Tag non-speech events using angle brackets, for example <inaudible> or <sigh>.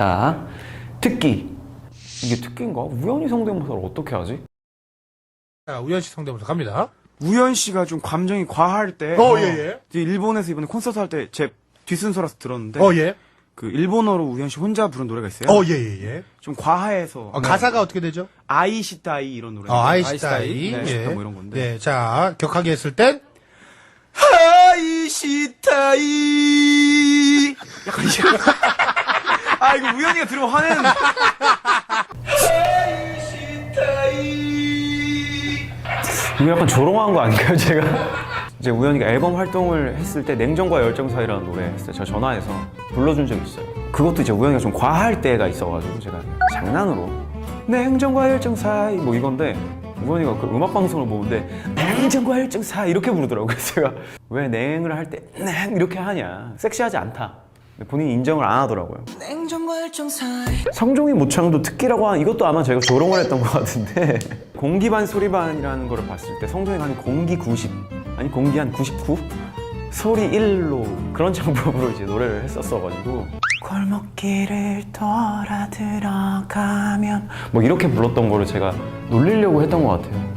자, 특기. 이게 특기인가? 우연히 성대모사를 어떻게 하지? 자, 우연씨 성대모사 갑니다. 우연 씨가 좀 감정이 과할 때 어, 예, 예. 이제 일본에서 이번에 콘서트 할 때 제 뒷순서라서 들었는데 어, 예. 그 일본어로 우연 씨 혼자 부른 노래가 있어요. 어, 예, 예, 예. 좀 과해서 어, 가사가 어떻게 되죠? 아이시타이 이런 노래. 어, 아이시타이. 네, 예. 아이시타 뭐 이런 건데. 네, 자, 격하게 했을 땐, 아이시타이 약간 이게 아 이거 우연이가 들으면 화내는데 이거 약간 조롱한 거 아닌가요, 제가? 이제 우연히가 앨범 활동을 했을 때 냉정과 열정 사이라는 노래 했어요. 제가 전화해서 불러준 적이 있어요. 그것도 이제 우연히가 좀 과할 때가 있어가지고 제가 장난으로 냉정과 열정 사이 뭐 이건데 우연히가 그 음악 방송을 보는데 냉정과 열정 사이 이렇게 부르더라고요. 제가 왜 냉을 할 때 냉 이렇게 하냐 섹시하지 않다. 근데 본인이 인정을 안 하더라고요. 성종이 모창도 특기라고 하는 이것도 아마 제가 조롱을 했던 것 같은데. <laughs> 공기 반 소리 반이라는 거를 봤을 때 성종이 한 공기 90 아니 공기 한 99 소리 1로 그런 장법으로 이제 노래를 했었어가지고. 골목길을 돌아 들어가면 뭐 이렇게 불렀던 거를 제가 놀리려고 했던 것 같아요.